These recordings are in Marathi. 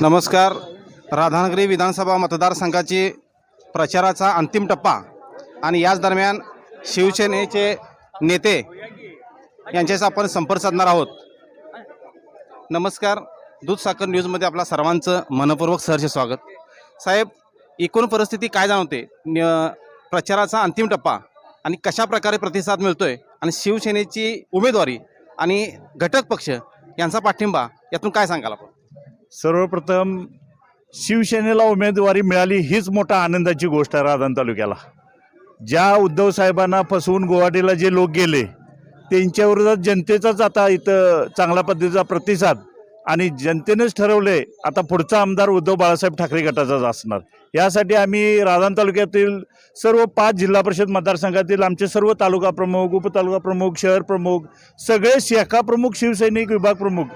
नमस्कार. राधानगरी विधानसभा मतदारसंघाची प्रचाराचा अंतिम टप्पा आणि याच दरम्यान शिवसेनेचे नेते यांच्याशी आपण संपर्क साधणार आहोत. नमस्कार. दूध साखर न्यूजमध्ये आपला सर्वांचं मनपूर्वक सहर्ष स्वागत. साहेब एकूण परिस्थिती काय जाणवते? न- प्रचाराचा अंतिम टप्पा आणि कशा प्रकारे प्रतिसाद मिळतोय? आणि शिवसेनेची उमेदवारी आणि घटक पक्ष यांचा पाठिंबा यातून काय सांगाल आपण? सर्वप्रथम शिवसेनेला उमेदवारी मिळाली हीच मोठा आनंदाची गोष्ट आहे राधान तालुक्याला. ज्या उद्धव साहेबांना फसवून गुवाहाटीला जे लोक गेले त्यांच्याविरोधात जनतेचाच आता इथं चांगल्या पद्धतीचा प्रतिसाद आणि जनतेनेच ठरवले आता पुढचा आमदार उद्धव बाळासाहेब ठाकरे गटाचाच असणार. यासाठी आम्ही राधान तालुक्यातील सर्व पाच जिल्हा परिषद मतदारसंघातील आमचे सर्व तालुका प्रमुख उपतालुका प्रमुख शहर प्रमुख सगळे शाखा प्रमुख शिवसैनिक विभाग प्रमुख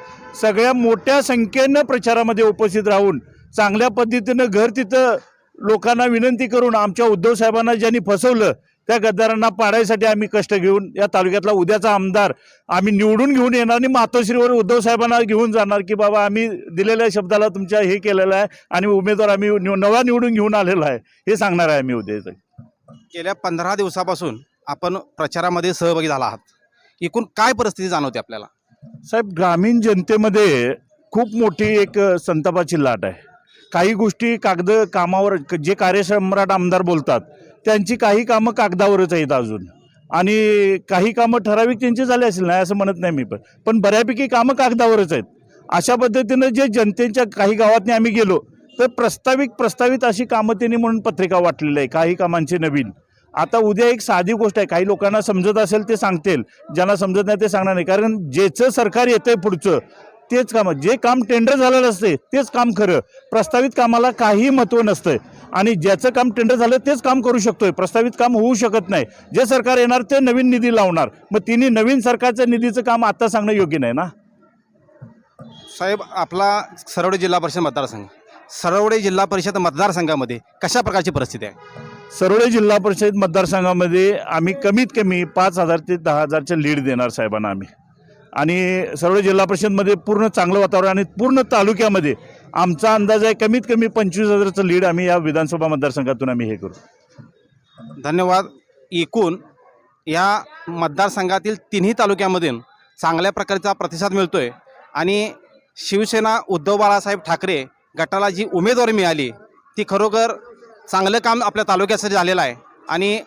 सगळ्या मोठ्या संख्येनं प्रचारामध्ये उपस्थित राहून चांगल्या पद्धतीनं घर तिथं लोकांना विनंती करून आमच्या उद्धव साहेबांना ज्यांनी फसवलं त्या गद्दारांना पाडायसाठी आम्ही कष्ट घेऊन या तालुक्यातला उद्याचा आमदार आम्ही निवडून घेऊन येणार आणि मातोश्रीवर उद्धव साहेबांना घेऊन जाणार की बाबा आम्ही दिलेल्या शब्दाला तुमच्या हे केलेलं आहे आणि उमेदवार आम्ही निव- नवा निवडून घेऊन आलेला आहे. हे सांगणार आहे आम्ही उद्या. गेल्या पंधरा दिवसापासून आपण प्रचारामध्ये सहभागी झाला आहात. एकूण काय परिस्थिती जाणवते आपल्याला? साहेब ग्रामीण जनतेमध्ये खूप मोठी एक संतापाची लाट आहे. काही गोष्टी कागद कामावर जे कार्यसम्राट आमदार बोलतात त्यांची काही कामं कागदावरच आहेत अजून. आणि काही कामं ठराविक त्यांची झाली असेल नाही असं म्हणत नाही मी पण. पण बऱ्यापैकी कामं कागदावरच आहेत. अशा पद्धतीनं जे जनतेच्या काही गावातनी आम्ही गेलो तर प्रस्ताविक प्रस्तावित अशी कामं त्यांनी म्हणून पत्रिका वाटलेली आहे. काही कामांची नवीन. आता उद्या एक साधी गोष्ट आहे. काही लोकांना समजत असेल ते सांगतील. ज्यांना समजत नाही ते सांगणार नाही. कारण ज्याचं सरकार येतंय पुढचं तेच काम जे काम टेंडर झालेलं असते तेच काम खरं. प्रस्तावित कामाला काही महत्त्व नसतंय. आणि ज्याचं काम टेंडर झालं तेच काम करू शकतोय. प्रस्तावित काम होऊ शकत नाही. जे सरकार येणार ते नवीन निधी लावणार. मग तिने नवीन सरकारच्या निधीचं काम आता सांगणं योग्य नाही ना? साहेब आपला सरवडे जिल्हा परिषद मतदारसंघ. सरवडे जिल्हा परिषद मतदारसंघामध्ये कशा प्रकारची परिस्थिती आहे? सरोडे जिल्हा परिषद मतदारसंघामध्ये आम्ही कमीत कमी पाच हजार ते दहा हजारचं लीड देणार साहेबांना आम्ही. आणि सर्व जिल्हा परिषदमध्ये पूर्ण चांगलं वातावरण आणि पूर्ण तालुक्यामध्ये आमचा अंदाज आहे कमीत कमी पंचवीस हजाराचं लीड आम्ही या विधानसभा मतदारसंघातून आम्ही हे करू. धन्यवाद. एकूण या मतदारसंघातील तिन्ही तालुक्यामधून चांगल्या प्रकारचा प्रतिसाद मिळतो आहे आणि शिवसेना उद्धव बाळासाहेब ठाकरे गटाला जी उमेदवारी मिळाली ती खरोखर चांगलं काम आपल्या तालुक्यासाठी झालेलं आहे. आणि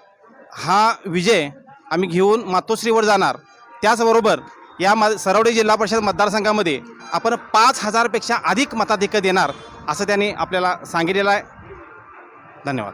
हा विजय आम्ही घेऊन मातोश्रीवर जाणार. त्याचबरोबर या म सरवडे जिल्हा परिषद मतदारसंघामध्ये आपण पाच हजारपेक्षा अधिक मताधिक्य देणार असं त्यांनी आपल्याला सांगितलेलं आहे. धन्यवाद.